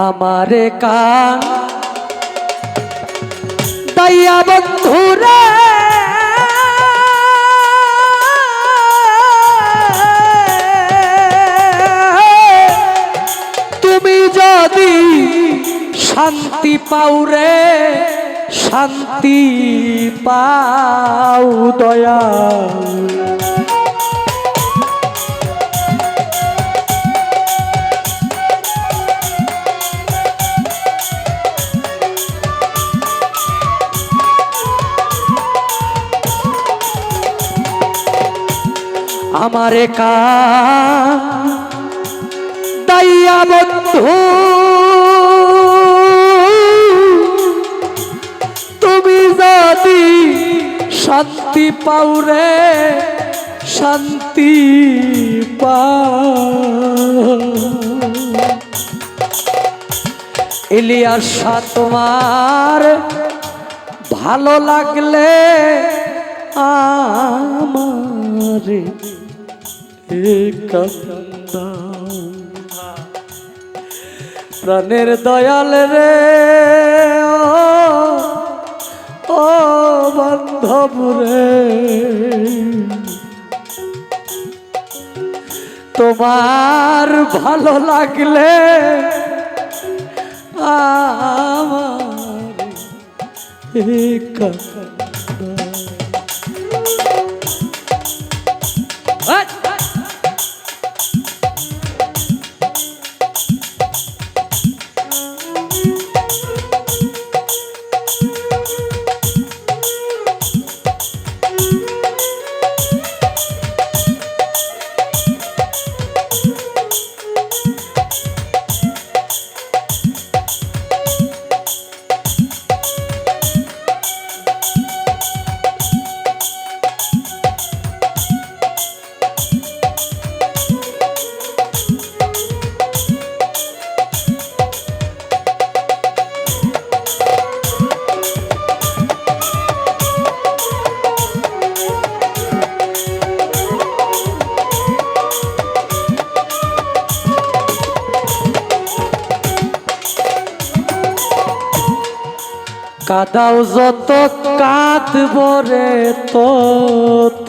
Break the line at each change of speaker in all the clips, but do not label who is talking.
আমারে কান। দাইয়া বন্ধুরে। তুমি যদি শান্তি পাও রে শান্তি পাও দয়া। আমারে কা দাইয়া বন্ধু, তুমি যদি শান্তি পাও রে, শান্তি ইলিয়াসা তোমার ভালো লাগলে আমারে প্রাণের দয়াল রে ও বান্ধব রে। তোমার ভালো লাগলে আমার কান্দা কাদাও যত, কাঁদব রে তত।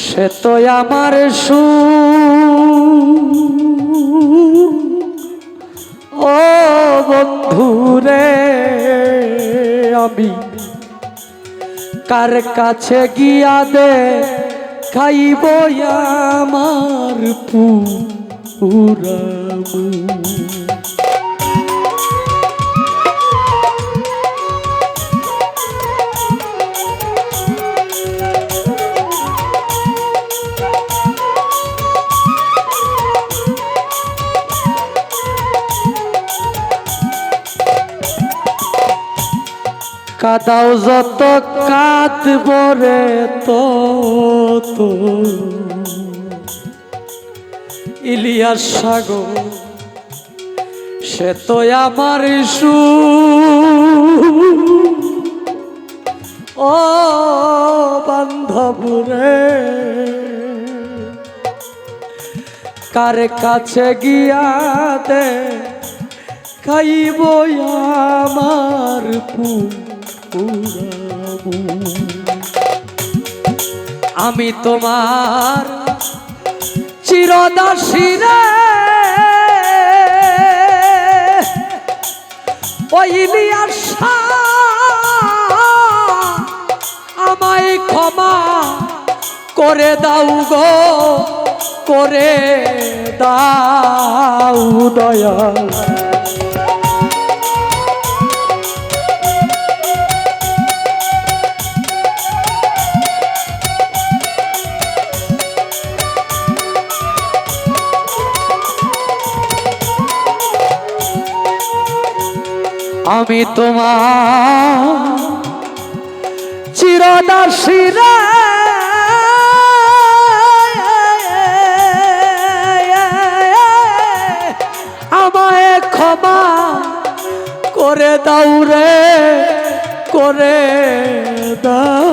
সে তো আমার সু ও বন্ধু রে, আমি কার কাছে গিয়া দে খাইব আমার পুরাবু। কাদাও যত কাঁদব রে তত। ইলিয়াস সাগর, সে তো আমার সু। ও বান্ধব রে, কার কাছে গিয়া দে খাইব আমার আমি তোমার চিরদাসী রে। ওইলি আশা আমায় ক্ষমা করে দাও গো করে দাও দয়া আমি তোমার চিরদাসী রে আমায় ক্ষমা করে দাও রে, করে দাও।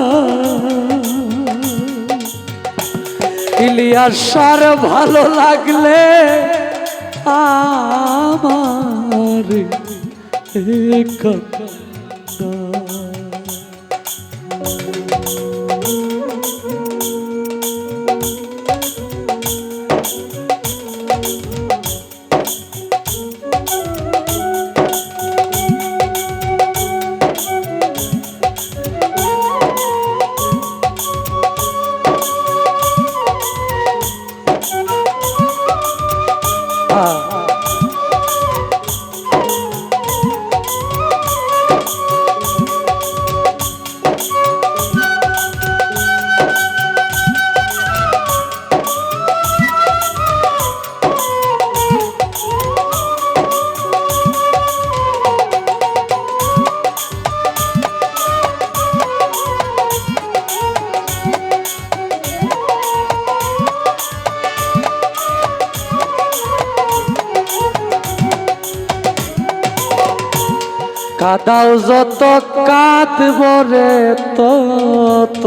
ইলিয়াসার ভালো লাগলে আমার Income. কাদাও যত কাঁদব রে তত।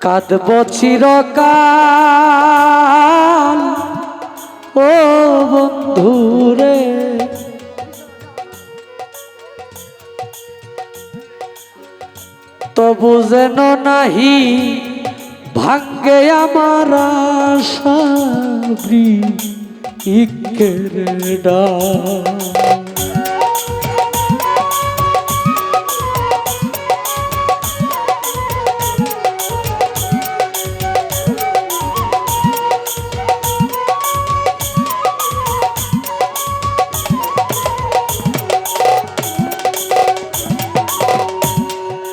কাঁদব চিরকাল। ও বন্ধু রে। তবু যেন নাহি ভাঙ্গে আমার আশা ইকেরেডা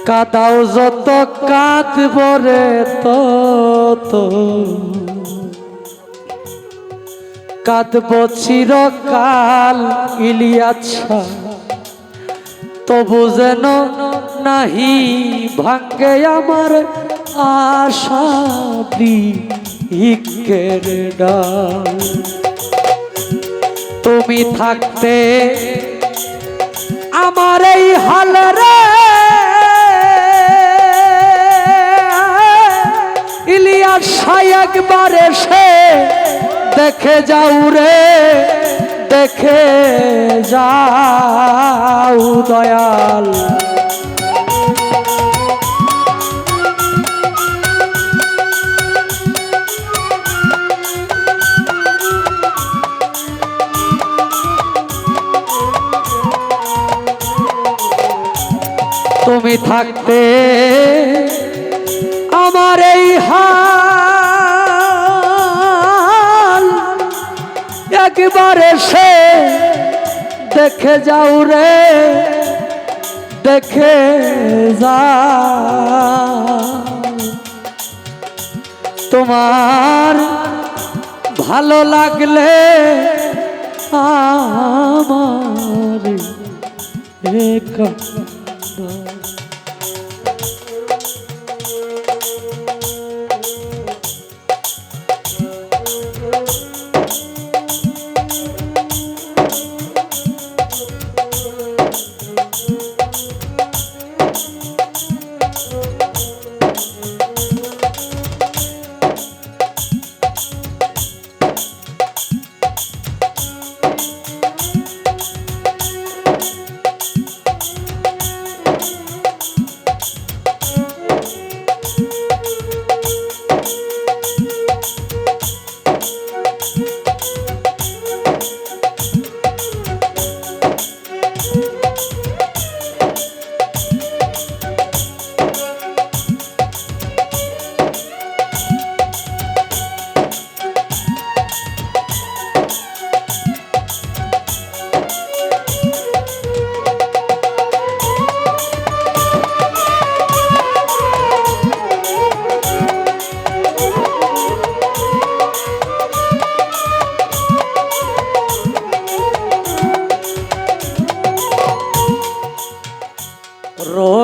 কাদাও যত কাঁদব রে তত। কাঁদব চিরকাল ইলিয়াছা তবু যেন নাহি ভাঙ্গে আমার আশা ইকের ডাল। তুমি থাকতে আমার এই হাল রে। ইলিয়াস একবার এসে দেখে যাও রে দেখে যাও দয়াল। তুমি থাকতে আমার এই হাল একবার এসে দেখে যাও রে দেখে যা তোমার ভালো লাগলে আমার এক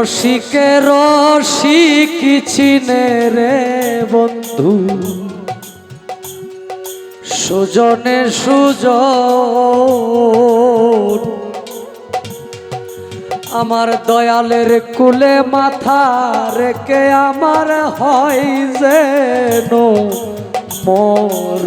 রসিকে রসিক চিনে রে বন্ধু? সুজনে সুজন, আমার দয়ালের কুলে মাথা রেখে আমার হয় যেন মর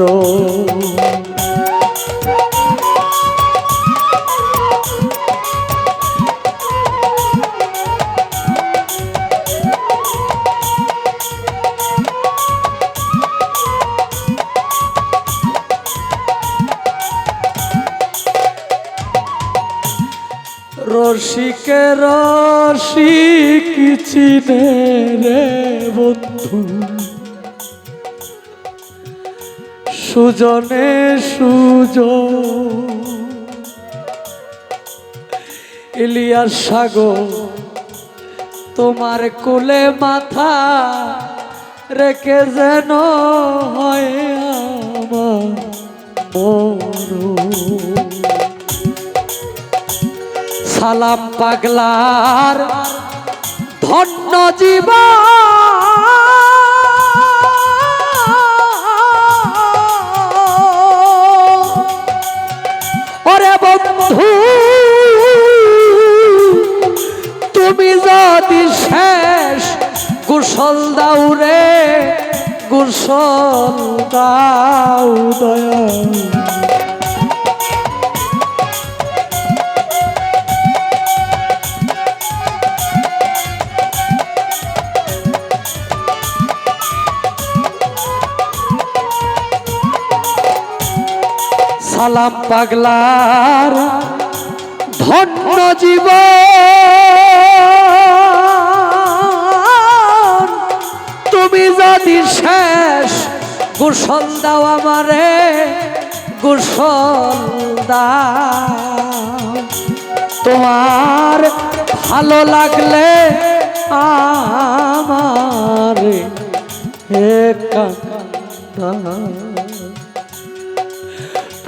রসিকে চিনে রে বন্ধু সুজনে সুজ ইলিয়াস সাগর, তোমার কোলে মাথা রেখে যেন হয় আমার। সালাম পাগলার ধন্য জীবা ওরে বন্ধু, তুমি যদি শেষ কুশল দাও রে, কুশল দাও দয়া পাগলার ধন্য জীব তুমি যদি শেষ, গোসল দাও আমারে, গোসল দাও। তোমার ভালো লাগলে আমার কান্দা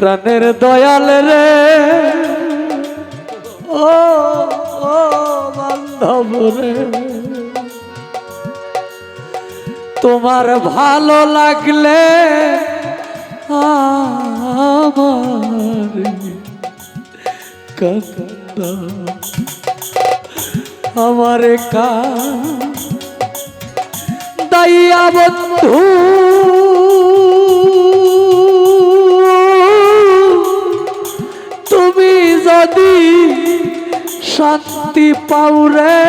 প্রাণের দয়াল রে। ও বান্ধব রে। তোমার ভালো লাগলে আমার কান্দা আমার কা দাইয়া বন্ধু। তুমি যদি শান্তি পাও রে,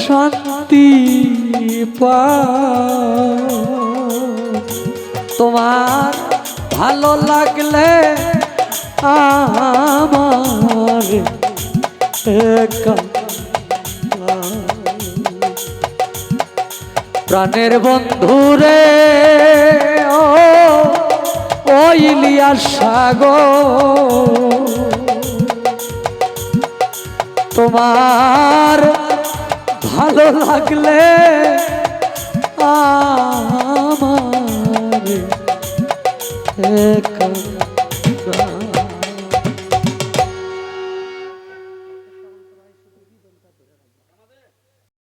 শান্তি তোমার ভালো লাগলে আমার প্রাণের বন্ধু রে। ও ও ইলিয়াস সাগর। তোমার ভালো লাগলে আমার